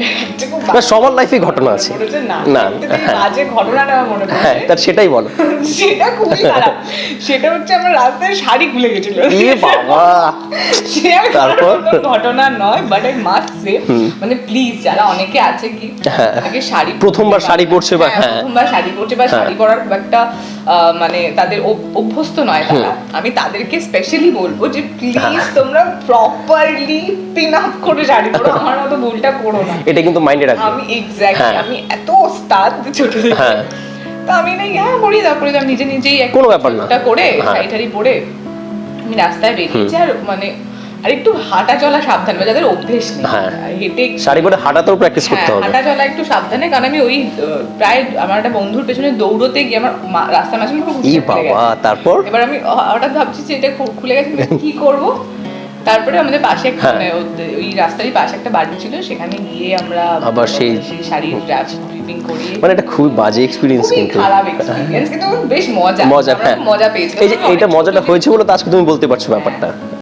একটা খুব না সবার লাইফে ঘটনা আছে। না হ্যাঁ ঘটনাটা মনে হ্যাঁ তার সেটাই বলো। সেটা খুবই খারাপ। সেটা হচ্ছে আমার রাস্তায় শাড়ি খুলে গেছিল। বাবা। সে তারপর? ঘটনা নয় বাট আই মাস্ট সে মানে প্লিজ যারা অনেকে আছে কি হ্যাঁ। তাকে শাড়ি প্রথমবার শাড়ি পরছে বা- হ্যাঁ, হ্যাঁ। প্রথমবার শাড়ি পরছে বা হ্যাঁ। শাড়ি পরার একটা মানে তাদের অভ্যস্ত নয় তারা। আমি তাদেরকে স্পেশালি বলব যে প্লিজ হ্যাঁ। তোমরা প্রপারলি পিন আপ করে শাড়ি পরো। আমার মতো ভুলটা করো না। এটা কিন্তু মাইন্ডে রাখবে আমি এক্স্যাক্টলি হ্যাঁ। আমি এত ওস্তাদ ছোট থেকে হ্যাঁ। তো আমি না হ্যাঁ পড়ি তারপরে আমি নিজে নিজেই একটা কোনো ব্যাপার না। চুলটা করে হ্যাঁ। শাড়ি পরে আমি রাস্তায় বেরিয়েছি আর মানে আর একটু হাঁটা চলা সাবধান বা যাদের অভ্যেস নেই হ্যাঁ। হেঁটে শাড়ি পরে হাঁটাতেও প্র্যাকটিস হ্যাঁ করতে হবে হাঁটা চলা একটু সাবধানে কারণ আমি ওই প্রায় আমার একটা বন্ধুর পেছনে দৌড়তে গিয়ে আমার মা- রাস্তার মাঝখানে পুরো ই বাবা তারপর এবার আমি হঠাৎ ভাবছি যে এটা খুলে গেছে কি করব তারপরে আমাদের পাশে একটা হ্যাঁ। মানে ওই রাস্তারই পাশে একটা বাড়ি ছিল সেখানে গিয়ে আমরা আবার সেই- শাড়ির ড্রেস করি মানে এটা খুব বাজে এক্সপেরিয়েন্স কিন্তু। খারাপ এক্সপেরিয়েন্স কিন্তু বেশ মজা। মজা হ্যাঁ। মজা পেয়েছি এই যে এটা মজাটা হয়েছে বলে তো আজকে তুমি বলতে পারছ ব্যাপারটা।